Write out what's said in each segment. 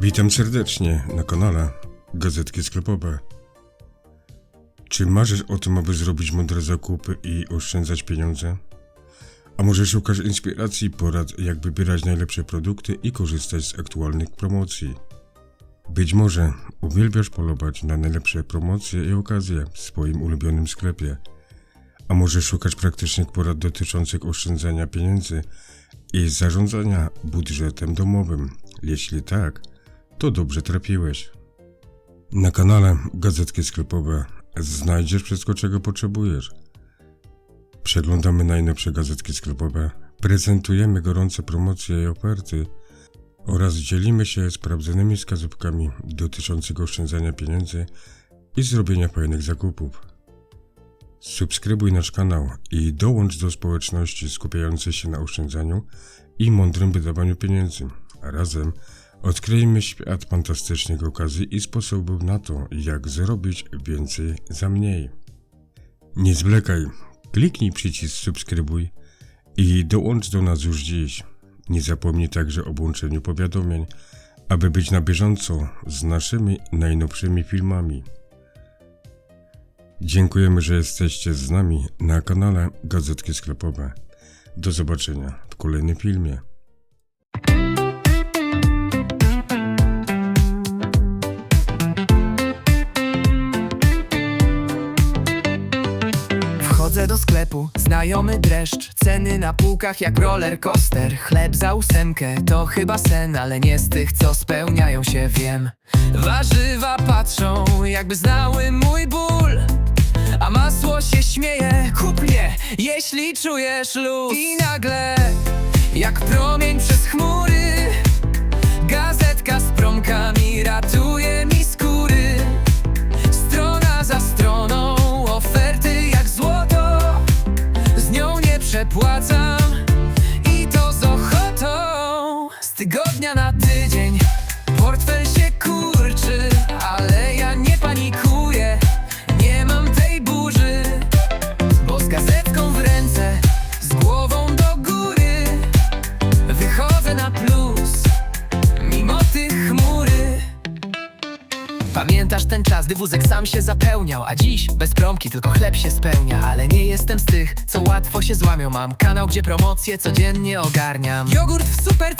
Witam serdecznie na kanale Gazetki Sklepowe. Czy marzysz o tym, aby zrobić mądre zakupy i oszczędzać pieniądze? A może szukasz inspiracji i porad, jak wybierać najlepsze produkty i korzystać z aktualnych promocji? Być może uwielbiasz polować na najlepsze promocje i okazje w swoim ulubionym sklepie. A może szukasz praktycznych porad dotyczących oszczędzania pieniędzy i zarządzania budżetem domowym? Jeśli tak, to dobrze trafiłeś. Na kanale Gazetki Sklepowe znajdziesz wszystko, czego potrzebujesz. Przeglądamy najnowsze gazetki sklepowe, prezentujemy gorące promocje i oferty oraz dzielimy się sprawdzonymi wskazówkami dotyczącymi oszczędzania pieniędzy i zrobienia fajnych zakupów. Subskrybuj nasz kanał i dołącz do społeczności skupiającej się na oszczędzaniu i mądrym wydawaniu pieniędzy. Razem odkryjmy świat fantastycznych okazji i sposobów na to, jak zrobić więcej za mniej. Nie zwlekaj, kliknij przycisk subskrybuj i dołącz do nas już dziś. Nie zapomnij także o włączeniu powiadomień, aby być na bieżąco z naszymi najnowszymi filmami. Dziękujemy, że jesteście z nami na kanale Gazetki Sklepowe. Do zobaczenia w kolejnym filmie. Wchodzę do sklepu, znajomy dreszcz Ceny na półkach jak roller coaster. Chleb za ósemkę to chyba sen Ale nie z tych, co spełniają się, wiem. Warzywa patrzą, jakby znały mój ból. A masło się śmieje, kup Jeśli czujesz luz. I nagle, jak promień przez chmury Gazetka z promkami ratuje mi i to z ochotą. Z tygodnia na Gdy wózek sam się zapełniał A dziś bez promki tylko chleb się spełnia. Ale nie jestem z tych, co łatwo się złamią. Mam kanał, gdzie promocje codziennie ogarniam. Jogurt w super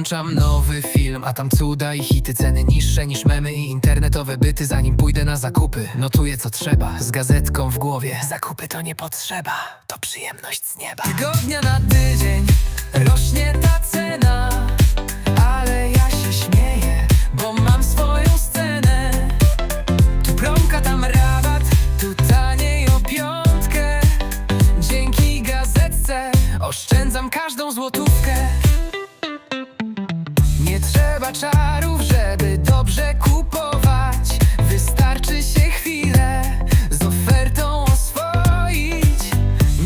Włączam nowy film, a tam cuda i hity Ceny niższe niż memy i internetowe byty Zanim pójdę na zakupy, notuję co trzeba Z gazetką w głowie. Zakupy to nie potrzeba, to przyjemność z nieba. Tygodnia na tydzień rośnie ta cena Ale ja się śmieję, bo mam swoją scenę. Tu promka, tam rabat, tu taniej o piątkę. Dzięki gazetce oszczędzam każdą złotówkę Czarów, żeby dobrze kupować. Wystarczy się chwilę z ofertą oswoić.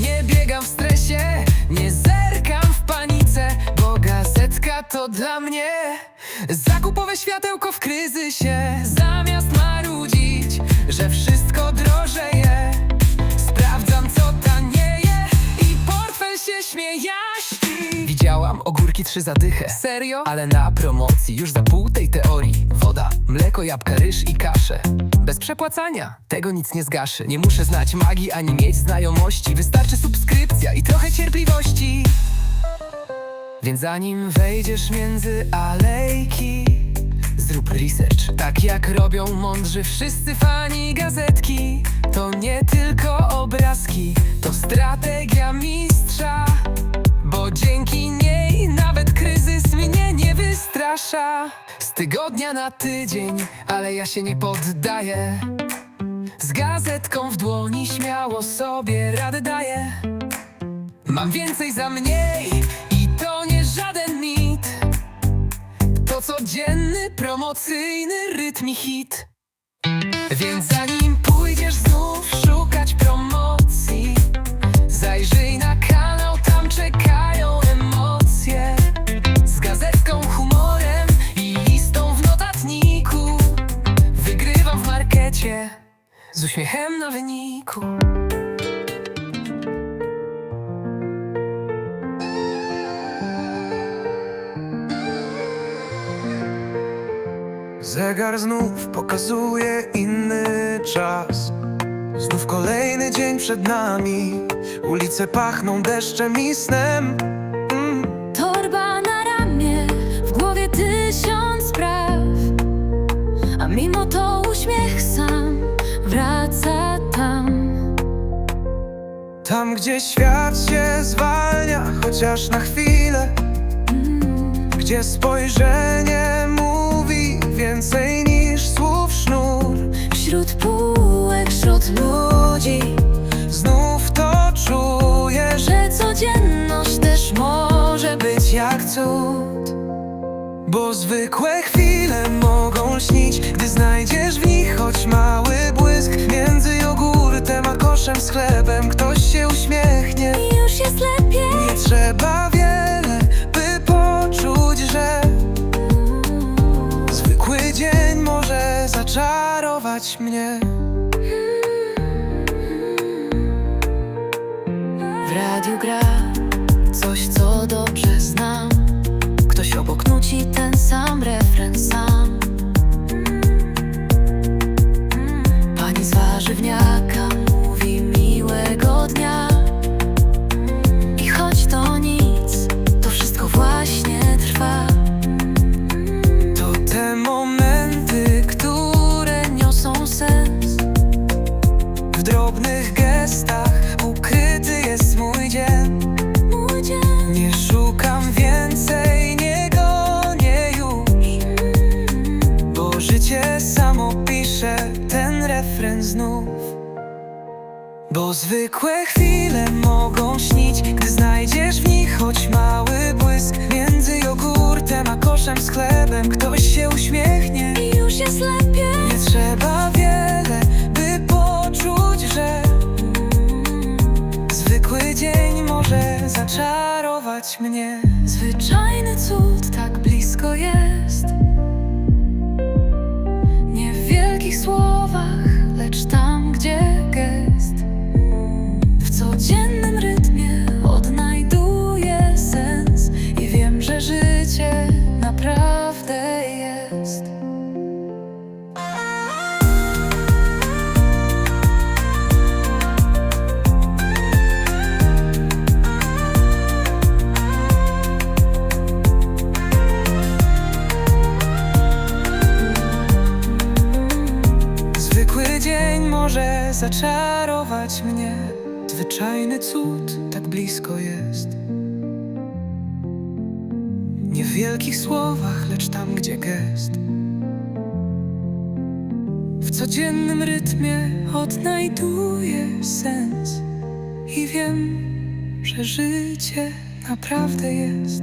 Nie biegam w stresie, nie zerkam w panice Bo gazetka to dla mnie. Zakupowe światełko w kryzysie Ogórki trzy zadychę Serio? Ale na promocji już za pół tej teorii. Woda, mleko, jabłka, ryż i kaszę. Bez przepłacania, tego nic nie zgaszy. Nie muszę znać magii ani mieć znajomości. Wystarczy subskrypcja i trochę cierpliwości. Więc zanim wejdziesz między alejki Zrób research, tak jak robią mądrzy wszyscy fani gazetki To nie tylko obrazki, to strategia mistrza Bo dzięki niej nawet kryzys mnie nie wystrasza. Z tygodnia na tydzień, ale ja się nie poddaję. Z gazetką w dłoni śmiało sobie radę daję. Mam więcej za mniej i to nie żaden mit. To codzienny, promocyjny rytm i hit. Więc zanim pójdziesz znów świecie z uśmiechem na wyniku. Zegar znów pokazuje inny czas. Znów kolejny dzień przed nami. Ulice pachną deszczem i snem. Tam gdzie świat się zwalnia Chociaż na chwilę. Gdzie spojrzenie mówi Więcej niż słów sznur. Wśród półek, wśród ludzi Znów to czuję, że codzienność też może być jak cud. Bo zwykłe chwile mogą śnić Gdy znajdziesz w nich choć mały błysk. Między jogurtem a koszem z chlebem lepiej Nie trzeba wiele, by poczuć, że Zwykły dzień może zaczarować mnie. W radiu gra zwykłe chwile mogą śnić Gdy znajdziesz w nich choć mały błysk. Między jogurtem a koszem z chlebem Ktoś się uśmiechnie. I już jest lepiej. Nie trzeba wiele, by poczuć, że Zwykły dzień może zaczarować mnie. Zwyczajny cud tak blisko jest zaczarować mnie. Zwyczajny cud tak blisko jest. Nie w wielkich słowach, lecz tam, gdzie gest. W codziennym rytmie odnajduję sens I wiem, że życie naprawdę jest